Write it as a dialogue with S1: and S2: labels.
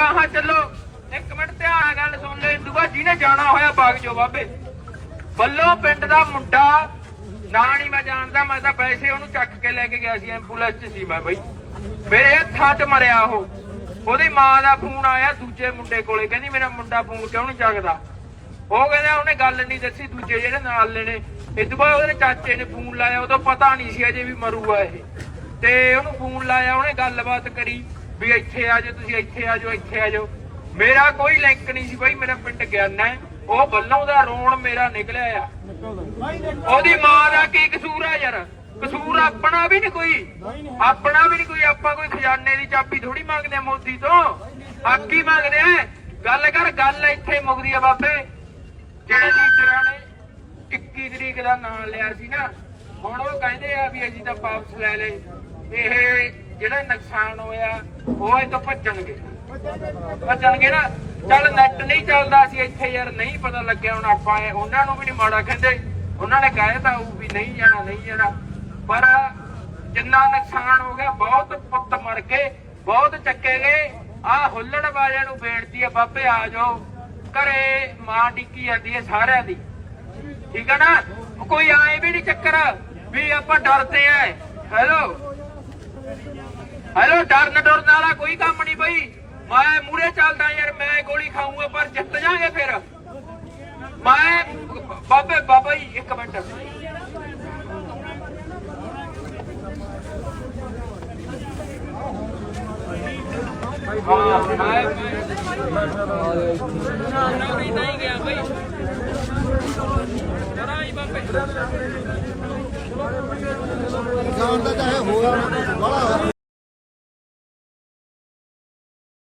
S1: ਗਾਹਾਂ ਚੱਲੋ। ਇੱਕ ਮਿੰਟ ਧਿਆਨ ਨਾਲ ਗੱਲ ਸੁਣ ਲੈ ਇੰਦੂਆ ਜਿਹਨੇ ਜਾਣਾ ਹੋਇਆ ਬਾਗ ਜੋ ਬਾਬੇ। ਬੱਲੋ ਪਿੰਡ ਦਾ ਮੁੰਡਾ, ਨਾ ਨਹੀਂ ਮੈਂ ਜਾਣਦਾ, ਮੈਂ ਤਾਂ ਪੈਸੇ ਉਹਨੂੰ ਚੱਕ ਕੇ ਲੈ ਕੇ ਗਿਆ ਸੀ ਐਂਬੂਲੈਂਸ 'ਚ ਸੀ ਮੈਂ ਬਈ। ਮੇਰੇ ਹੱਥਾਂ 'ਚ ਮਰਿਆ ਉਹ। ਉਹਦੀ ਮਾਂ ਦਾ ਫੋਨ ਆਇਆ ਦੂਜੇ ਮੁੰਡੇ ਕੋਲੇ, ਕਹਿੰਦੀ ਮੇਰਾ ਮੁੰਡਾ ਫੋਨ ਕਿਉਂ ਨਹੀਂ ਚੱਕਦਾ? ਉਹ ਕਹਿੰਦਾ ਉਹਨੇ ਗੱਲ ਨਹੀਂ ਦੱਸੀ, ਦੂਜੇ ਜਿਹੜੇ ਨਾਲ ਲੈਣੇ ਇਸ ਤੋਂ ਬਾਅਦ ਉਹਦੇ ਚਾਚੇ ਨੇ ਫੋਨ ਲਾਇਆ, ਉਦੋਂ ਪਤਾ ਨਹੀਂ ਸੀ ਅਜੇ ਵੀ ਮਰੂਗਾ ਇਹ। ਤੇ ਉਹਨੂੰ ਫੋਨ ਲਾਇਆ, ਉਹਨੇ ਗੱਲਬਾਤ ਕਰੀ। ਵੀ ਇੱਥੇ ਆ ਜਾਓ, ਤੁਸੀਂ ਇੱਥੇ ਆ ਜਾਓ, ਇੱਥੇ ਆ ਜਾਓ। ਮੇਰਾ ਕੋਈ ਲਿੰਕ ਨਹੀਂ ਸੀ ਬਈ, ਮੇਰਾ ਪਿੰਡ ਗਿਆਨਾ ਹੈ। ਉਹ ਬੱਲੋਂ ਦਾ ਰੋਣ ਮੇਰਾ ਨਿਕਲਿਆ ਆ। ਉਹਦੀ ਮਾਂ ਦਾ ਕੀ ਕਸੂਰ ਆ ਯਾਰ? ਕਸੂਰ ਆਪਣਾ ਵੀ ਨਹੀਂ ਕੋਈ। ਆਪਣਾ ਵੀ ਨਹੀਂ ਕੋਈ, ਆਪਾਂ ਕੋਈ ਖਜ਼ਾਨੇ ਦੀ ਚਾਬੀ ਥੋੜੀ ਮੰਗਦੇ ਆ ਮੋਦੀ ਤੋਂ। ਹੱਕ ਹੀ ਮੰਗਦੇ ਆ। ਗੱਲ ਕਰ, ਗੱਲ ਇੱਥੇ ਮੁਕਦੀ ਆ ਬਾਬੇ। ਜਿਹੜੇ ਲੀਡਰਾਂ ਨੇ 21 ਤਰੀਕ ਦਾ ਨਾਂ ਲਿਆ ਸੀ ਨਾ। ਹੁਣ ਉਹ ਕਹਿੰਦੇ ਆ ਵੀ ਅਸੀਂ ਤਾਂ ਵਾਪਸ ਲੈ ਲਏ। ਇਹ ਜਿਹੜਾ ਨੁਕਸਾਨ ਹੋਇਆ, ਉਹ ਇਹ ਤੋਂ ਭੱਜਣਗੇ। ਭੱਜਣਗੇ ਨਾ। ਚੱਲ ਨੈਟ ਨਹੀਂ ਚੱਲਦਾ ਸੀ ਇੱਥੇ ਯਾਰ, ਨਹੀਂ ਪਤਾ ਲੱਗਿਆ ਹੁਣ ਆਪਾਂ ਉਹਨਾਂ ਨੂੰ ਵੀ ਨਹੀਂ ਮਾੜਾ ਕਹਿੰਦੇ। ਉਹਨਾਂ ਨੇ ਕਹੇ ਤਾਂ ਉਹ ਵੀ ਨਹੀਂ ਜਾਣਾ ਨਹੀਂ ਜਾਣਾ। ਪਰ ਜਿੰਨਾ ਨੁਕਸਾਨ ਹੋ ਗਿਆ, ਬਹੁਤ ਪੁੱਤ ਮਰ ਗਏ, ਬਹੁਤ ਚੱਕੇ ਗਏ। ਆ ਹੁੱਲਣ ਵਾਲਿਆਂ ਨੂੰ ਬੇਨਤੀ ਆ, ਬਾਬੇ ਆ ਜਾਓ। ਘਰੇ ਮਾਂ ਡਿੱਕੀ ਜਾਂਦੀ ਹੈ ਸਾਰਿਆਂ ਦੀ। ਠੀਕ ਹੈ ਨਾ? ਕੋਈ ਆਏ ਵੀ ਨਹੀਂ ਚੱਕਰ, ਵੀ ਆਪਾਂ ਡਰਦੇ ਆ। ਹੈਲੋ ਡਰਨ ਡਰਨ ਵਾਲਾ ਕੋਈ ਕੰਮ ਨਹੀਂ ਬਈ। ਮੈਂ ਮੂਰੇ ਚੱਲਦਾ ਯਾਰ, ਮੈਂ ਗੋਲੀ ਖਾਊਂਗਾ, ਪਰ ਜਿੱਤ ਜਾਾਂਗੇ ਫਿਰ। ਮੈਂ, ਬਾਬੇ, ਬਾਬਾ ਜੀ, ਇੱਕ ਮਿੰਟ। ਨਹੀਂ ਗਿਆ ਬਈ ਜਰਾ ਬਾਬੇ
S2: ਜਾਣ ਦਾ ਚਾਹੇ ਹੋਇਆ ਬੜਾ